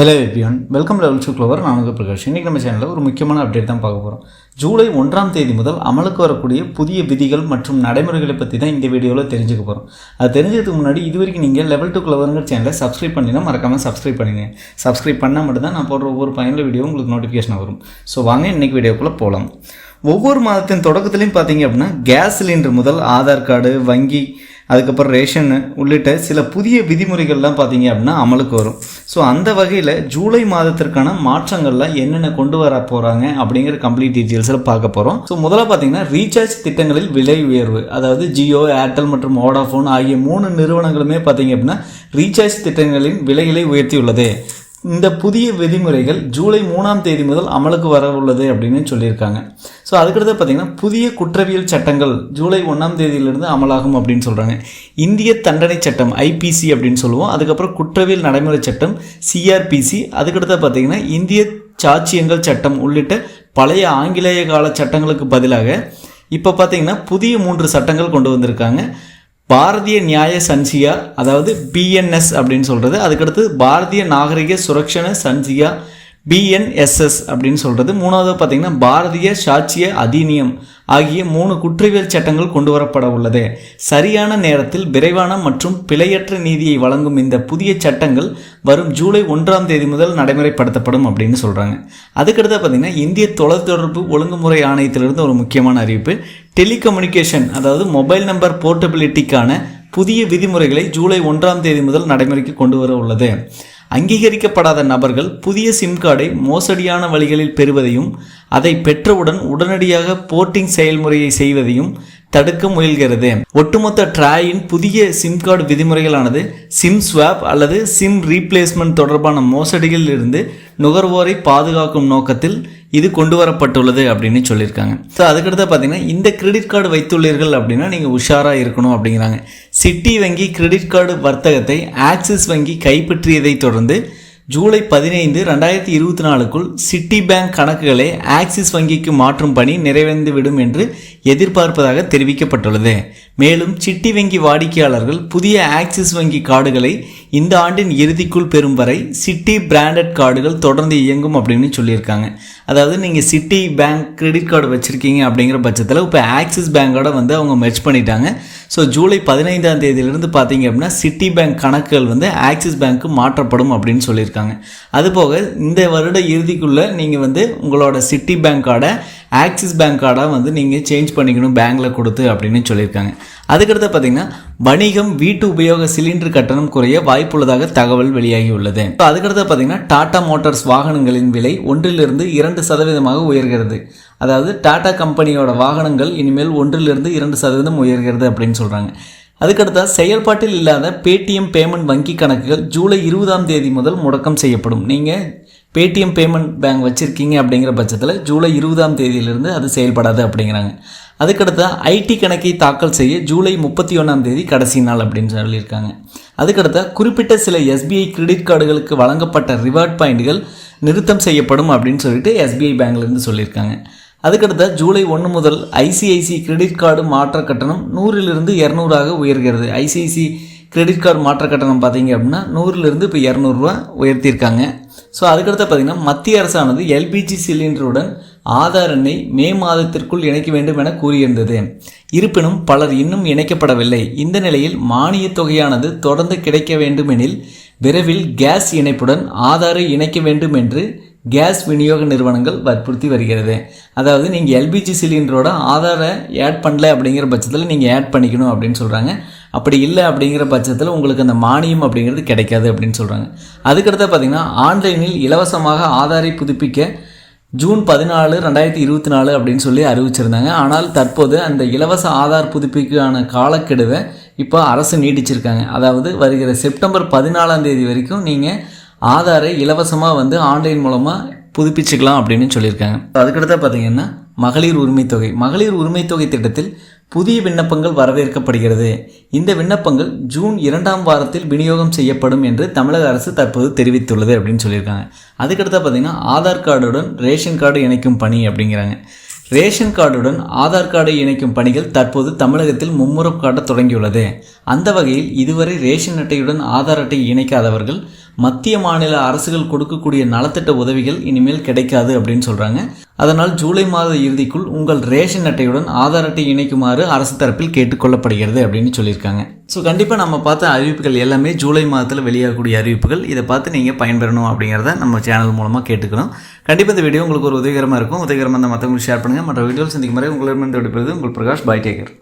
Hello everyone welcome level two clover நான் உங்கள் பிரகாஷ். இன்றைக்கி நம்ம சேனலில் ஒரு முக்கியமான அப்டேட் தான் பார்க்க போகிறோம் ஜூலை ஒன்றாம் தேதி முதல் அமலுக்கு வரக்கூடிய புதிய விதிகள் மற்றும் நடைமுறைகளை பற்றி தான் இந்த வீடியோவில் தெரிஞ்சுக்க போகிறோம் அது தெரிஞ்சதுக்கு முன்னாடி இது வரைக்கும் நீங்கள் லெவல் டூ க்ளவருங்கிற சேனலை சப்ஸ்கிரைப் பண்ணினா மறக்காமல் சப்ஸ்கிரைப் பண்ணுங்க. சப்ஸ்கிரைப் பண்ணால் மட்டும்தான் நான் போடுற ஒவ்வொரு பயனுள்ள வீடியோ உங்களுக்கு நோட்டிஃபிகேஷன் வரும். ஸோ வாங்க இன்றைக்கி வீடியோக்குள்ளே போகலாம் ஒவ்வொரு மாதத்தின் தொடக்கத்துலையும் பார்த்தீங்க அப்படின்னா கேஸ் சிலிண்டர் முதல் ஆதார் கார்டு வங்கி அதுக்கப்புறம் ரேஷன் உள்ளிட்ட சில புதிய விதிமுறைகள்லாம் பார்த்தீங்க அப்படின்னா அமலுக்கு வரும். ஸோ அந்த வகையில் ஜூலை மாதத்திற்கான மாற்றங்கள்லாம் என்னென்ன கொண்டு வர போகிறாங்க அப்படிங்கிற கம்ப்ளீட் டீட்டெயில்ஸில் பார்க்க போகிறோம் ஸோ முதல்ல பார்த்தீங்கன்னா ரீசார்ஜ் திட்டங்களில் விலை உயர்வு அதாவது ஜியோ ஏர்டெல் மற்றும் வோடாஃபோன் ஆகிய மூணு நிறுவனங்களுமே பார்த்தீங்க அப்படின்னா ரீசார்ஜ் திட்டங்களின் விலைகளை உயர்த்தியுள்ளது. இந்த புதிய விதிமுறைகள் ஜூலை மூணாம் தேதி முதல் அமலுக்கு வர உள்ளது அப்படின்னு சொல்லியிருக்காங்க. ஸோ அதுக்கடுத்து பார்த்தீங்கன்னா புதிய குற்றவியல் சட்டங்கள் ஜூலை ஒன்றாம் தேதியிலிருந்து அமலாகும் அப்படின்னு சொல்கிறாங்க இந்திய தண்டனை சட்டம் ஐபிசி அப்படின்னு சொல்லுவோம். அதுக்கப்புறம் குற்றவியல் நடைமுறை சட்டம் சிஆர்பிசி அதுக்கடுத்து பார்த்தீங்கன்னா இந்திய சாட்சியங்கள் சட்டம் உள்ளிட்ட பழைய ஆங்கிலேய கால சட்டங்களுக்கு பதிலாக இப்போ பார்த்தீங்கன்னா புதிய மூன்று சட்டங்கள் கொண்டு வந்திருக்காங்க. பாரதிய நியாய சன்சியா அதாவது பிஎன்எஸ் அப்படின்னு சொல்கிறது அதுக்கடுத்து பாரதிய நாகரிக சுரக்ஷண சன்சியா பிஎன்எஸ்எஸ் அப்படின்னு சொல்கிறது மூணாவது பார்த்தீங்கன்னா பாரதிய சாட்சிய அதிநியம் ஆகிய மூணு குற்றவியல் சட்டங்கள் கொண்டு வரப்பட உள்ளது. சரியான நேரத்தில் விரைவான மற்றும் பிழையற்ற நீதியை வழங்கும் இந்த புதிய சட்டங்கள் வரும் ஜூலை ஒன்றாம் தேதி முதல் நடைமுறைப்படுத்தப்படும் அப்படின்னு சொல்கிறாங்க அதுக்கடுத்து பார்த்தீங்கன்னா இந்திய தொலைத்தொடர்பு ஒழுங்குமுறை ஆணையத்திலிருந்து ஒரு முக்கியமான அறிவிப்பு. டெலிகம்யூனிகேஷன் அதாவது மொபைல் நம்பர் போர்ட்டபிலிட்டிக்கான புதிய விதிமுறைகளை ஜூலை ஒன்றாம் தேதி முதல் நடைமுறைக்கு கொண்டு வர உள்ளது. அங்கீகரிக்கப்படாத நபர்கள் புதிய சிம் கார்டை மோசடியான வழிகளில் பெறுவதையும் அதை பெற்றவுடன் உடனடியாக போர்ட்டிங் செயல்முறையை செய்வதையும் தடுக்க முயல்கிறது. ஒட்டுமொத்த ட்ராயின் புதிய சிம் கார்டு விதிமுறைகளானது சிம் ஸ்வாப் அல்லது சிம் ரீப்ளேஸ்மெண்ட் தொடர்பான மோசடிகளில் இருந்து நுகர்வோரை பாதுகாக்கும் நோக்கத்தில் இது கொண்டு வரப்பட்டுள்ளது அப்படின்னு சொல்லியிருக்காங்க. ஸோ அதுக்கடுத்து பார்த்தீங்கன்னா இந்த கிரெடிட் கார்டு வைத்துள்ளீர்கள் அப்படின்னா நீங்கள் உஷாராக இருக்கணும் அப்படிங்கிறாங்க. சிட்டி வங்கி கிரெடிட் கார்டு வர்த்தகத்தை ஆக்சிஸ் வங்கி கைப்பற்றியதை தொடர்ந்து ஜூலை பதினைந்து ரெண்டாயிரத்தி இருபத்தி நாலுக்குள் சிட்டி பேங்க் கணக்குகளை ஆக்சிஸ் வங்கிக்கு மாற்றும் பணி நிறைவடைந்துவிடும் என்று எதிர்பார்ப்பதாக தெரிவிக்கப்பட்டுள்ளது. மேலும் சிட்டி வங்கி வாடிக்கையாளர்கள் புதிய ஆக்சிஸ் வங்கி கார்டுகளை இந்த ஆண்டின் இறுதிக்குள் பெறும் வரை சிட்டி பிராண்டட் கார்டுகள் தொடர்ந்து இயங்கும் அப்படின்னு சொல்லியிருக்காங்க. அதாவது நீங்கள் சிட்டி பேங்க் கிரெடிட் கார்டு வச்சுருக்கீங்க அப்படிங்கிற பட்சத்தில் இப்போ ஆக்சிஸ் பேங்கோட வந்து அவங்க மெர்ச் பண்ணிட்டாங்க. ஸோ ஜூலை பதினைந்தாம் தேதியிலிருந்து பார்த்தீங்க அப்படின்னா சிட்டி பேங்க் கணக்குகள் வந்து ஆக்சிஸ் பேங்க்கு மாற்றப்படும் அப்படின்னு சொல்லியிருக்காங்க. அதுபோக இந்த வருட இறுதிக்குள்ளே நீங்கள் வந்து உங்களோட சிட்டி பேங்க் கார்டை ஆக்சிஸ் பேங்க் கார்டாக வந்து நீங்கள் சேஞ்ச் பண்ணிக்கணும் பேங்க்கில் கொடுத்து அப்படின்னு சொல்லியிருக்காங்க. அதுக்கடுத்து பார்த்தீங்கன்னா வணிகம் வீட்டு உபயோக சிலிண்டர் கட்டணம் குறைய வாய்ப்புள்ளதாக தகவல் வெளியாகி உள்ளது இப்போ அதுக்கடுத்து பார்த்தீங்கன்னா டாடா மோட்டார்ஸ் வாகனங்களின் விலை ஒன்றிலிருந்து இரண்டு சதவீதமாக உயர்கிறது. அதாவது டாடா கம்பெனியோட வாகனங்கள் இனிமேல் ஒன்றிலிருந்து இரண்டு சதவீதம் உயர்கிறது அப்படின்னு சொல்கிறாங்க அதுக்கடுத்தா செயல்பாட்டில் இல்லாத பேடிஎம் பேமெண்ட் வங்கி கணக்குகள் ஜூலை இருபதாம் தேதி முதல் முடக்கம் செய்யப்படும். நீங்கள் பேடிஎம் பேமெண்ட் பேங்க் வச்சுருக்கீங்க அப்படிங்கிற பட்சத்தில் ஜூலை இருபதாம் தேதியிலிருந்து அது செயல்படாது அப்படிங்கிறாங்க. அதுக்கடுத்த ஐடி கணக்கை தாக்கல் செய்ய ஜூலை முப்பத்தி ஒன்றாம் தேதி கடைசி நாள் அப்படின்னு சொல்லியிருக்காங்க. அதுக்கடுத்த குறிப்பிட்ட சில எஸ்பிஐ கிரெடிட் கார்டுகளுக்கு வழங்கப்பட்ட ரிவார்ட் பாயிண்ட்கள் நிறுத்தம் செய்யப்படும் அப்படின்னு சொல்லிட்டு எஸ்பிஐ பேங்க்லேருந்து சொல்லியிருக்காங்க. அதுக்கடுத்த ஜூலை ஒன்று முதல் ஐசிஐசி கிரெடிட் கார்டு மாற்ற கட்டணம் நூறிலிருந்து இரநூறாக உயர்கிறது. ஐசிஐசி கிரெடிட் கார்டு மாற்ற கட்டணம் பார்த்தீங்க அப்படின்னா நூறுலேருந்து இப்போ இரநூறுவா உயர்த்தியிருக்காங்க. ஸோ அதுக்கடுத்து பார்த்திங்கன்னா மத்திய அரசானது எல்பிஜி சிலிண்டருடன் ஆதார் எண்ணை மே மாதத்திற்குள் இணைக்க வேண்டும் என கூறியிருந்தது. இருப்பினும் பலர் இன்னும் இணைக்கப்படவில்லை. இந்த நிலையில் மானிய தொகையானது தொடர்ந்து கிடைக்க வேண்டுமெனில் விரைவில் கேஸ் இணைப்புடன் ஆதாரை இணைக்க வேண்டும் என்று கேஸ் விநியோக நிறுவனங்கள் வற்புறுத்தி வருகிறது. அதாவது நீங்கள் எல்பிஜி சிலிண்டரோட ஆதாரை ஆட் பண்ணல அப்படிங்கிற பட்சத்தில் நீங்கள் ஆட் பண்ணிக்கணும் அப்படின்னு சொல்கிறாங்க அப்படி இல்லை அப்படிங்கிற பட்சத்தில் உங்களுக்கு அந்த மானியம் அப்படிங்கிறது கிடைக்காது அப்படின்னு சொல்கிறாங்க அதுக்கடுத்து பார்த்திங்கன்னா ஆன்லைனில் இலவசமாக ஆதாரை புதுப்பிக்க ஜூன் பதினாலு ரெண்டாயிரத்தி இருபத்தி நாலு அப்படின்னு சொல்லி அறிவிச்சிருந்தாங்க. ஆனால் தற்போது அந்த இலவச ஆதார் புதுப்பிக்கான காலக்கெடுவை இப்போ அரசு நீடிச்சிருக்காங்க அதாவது வருகிற செப்டம்பர் பதினாலாம் தேதி வரைக்கும் நீங்கள் ஆதாரை இலவசமாக வந்து ஆன்லைன் மூலமாக புதுப்பிச்சுக்கலாம் அப்படின்னு சொல்லியிருக்காங்க. அதுக்கடுத்து பார்த்தீங்கன்னா மகளிர் உரிமை தொகை. மகளிர் உரிமை தொகை திட்டத்தில் புதிய விண்ணப்பங்கள் வரவேற்கப்படுகிறது. இந்த விண்ணப்பங்கள் ஜூன் இரண்டாம் வாரத்தில் விநியோகம் செய்யப்படும் என்று தமிழக அரசு தற்போது தெரிவித்துள்ளது அப்படின்னு சொல்லியிருக்காங்க. அதுக்கடுத்து பார்த்தீங்கன்னா ஆதார் கார்டுடன் ரேஷன் கார்டு இணைக்கும் பணி அப்படிங்கிறாங்க. ரேஷன் கார்டுடன் ஆதார் கார்டை இணைக்கும் பணிகள் தற்போது தமிழகத்தில் மும்முரம் காட்ட தொடங்கியுள்ளது. அந்த வகையில் இதுவரை ரேஷன் அட்டையுடன் ஆதார் அட்டை இணைக்காதவர்கள் மத்திய மாநில அரசுகள் கொடுக்கக்கூடிய நலத்திட்ட உதவிகள் இனிமேல் கிடைக்காது அப்படின்னு சொல்கிறாங்க அதனால் ஜூலை மாத இறுதிக்குள் உங்கள் ரேஷன் அட்டையுடன் ஆதார் அட்டை இணைக்குமாறு அரசு தரப்பில் கேட்டுக்கொள்ளப்படுகிறது அப்படின்னு சொல்லியிருக்காங்க. ஸோ கண்டிப்பாக நம்ம பார்த்த அறிவிப்புகள் எல்லாமே ஜூலை மாதத்தில் வெளியாகக்கூடிய அறிவிப்புகள். இதை பார்த்து நீங்கள் பயன்பெறணும் அப்படிங்கிறத நம்ம சேனல் மூலமாக கேட்டுக்கணும். கண்டிப்பாக இந்த வீடியோ உங்களுக்கு ஒரு உதவிகரமாக இருக்கும். உதவிகரமாக இருந்தால் மற்றவங்களுக்கு ஷேர் பண்ணுங்கள் மற்ற வீடியோவில் சந்திக்கும் வரை உங்களிடமிருந்து விடுப்பது உங்கள் பிரகாஷ் பாய் டேக்கர்